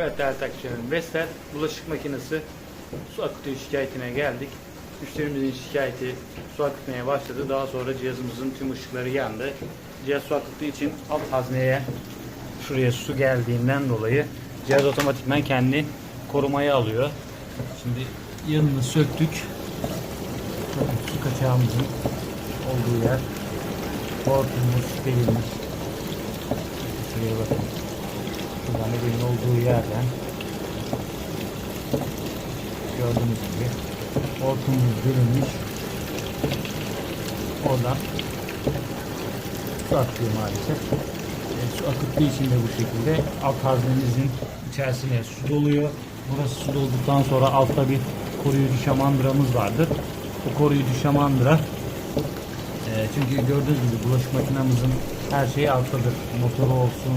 Evet değerli takipçilerim. Vestel bulaşık makinesi su akıtıyor şikayetine geldik. Müşterimizin şikayeti su akıtmaya başladı. Daha sonra cihazımızın tüm ışıkları yandı. Cihaz su akıttığı için alt hazneye şuraya su geldiğinden dolayı cihaz otomatikman kendini korumaya alıyor. Şimdi yanını söktük. Su kaçağımızın olduğu yer. Hortumumuz verilmiş. Şuraya bakın. Şuradan evin olduğu yerden gördüğünüz gibi hortumumuz verilmiş. Oradan su akıyor maalesef. E, su akıttığı için de bu şekilde alt haznemizin içerisine su doluyor. Burası su dolduktan sonra altta bir koruyucu şamandıramız vardır. Bu koruyucu şamandıra e, çünkü gördüğünüz gibi bulaşık makinamızın her şeyi alttadır. Motoru olsun,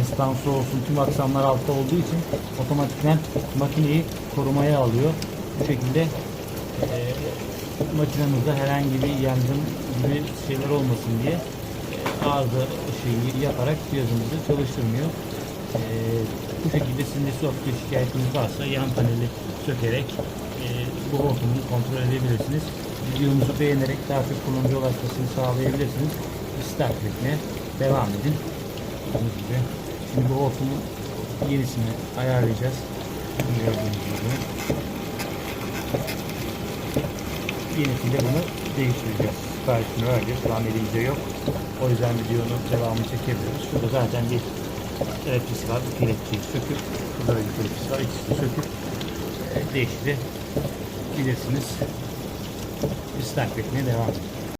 estansı olsun tüm aksamlar altta olduğu için otomatikten makineyi korumaya alıyor. Bu şekilde e, makinamızda herhangi bir yangın gibi şeyler olmasın diye e, arıza şeyi yaparak cihazımızı çalıştırmıyor. E, bu şekilde sizin de su şikayetiniz varsa yan paneli sökerek e, bu hortumu kontrol edebilirsiniz. Videomuzu beğenerek daha çok kullanıcı ulaşmasını sağlayabilirsiniz. Bizi takip etmeye devam edin. Gördüğünüz gibi. Şimdi bu hortumun yenisini ayarlayacağız. Gördüğünüz gibi. Yenisinde bunu değiştireceğiz. Siparişini vereceğiz. Şu an elimizde yok. O yüzden videonun devamını çekebiliyoruz. Şurada zaten bir kelepçesi var. Bu kelepçeyi söküp, şurada da bir kelepçesi var. İkisini söküp e, değiştirebilirsiniz. Biz takip etmeye devam edin.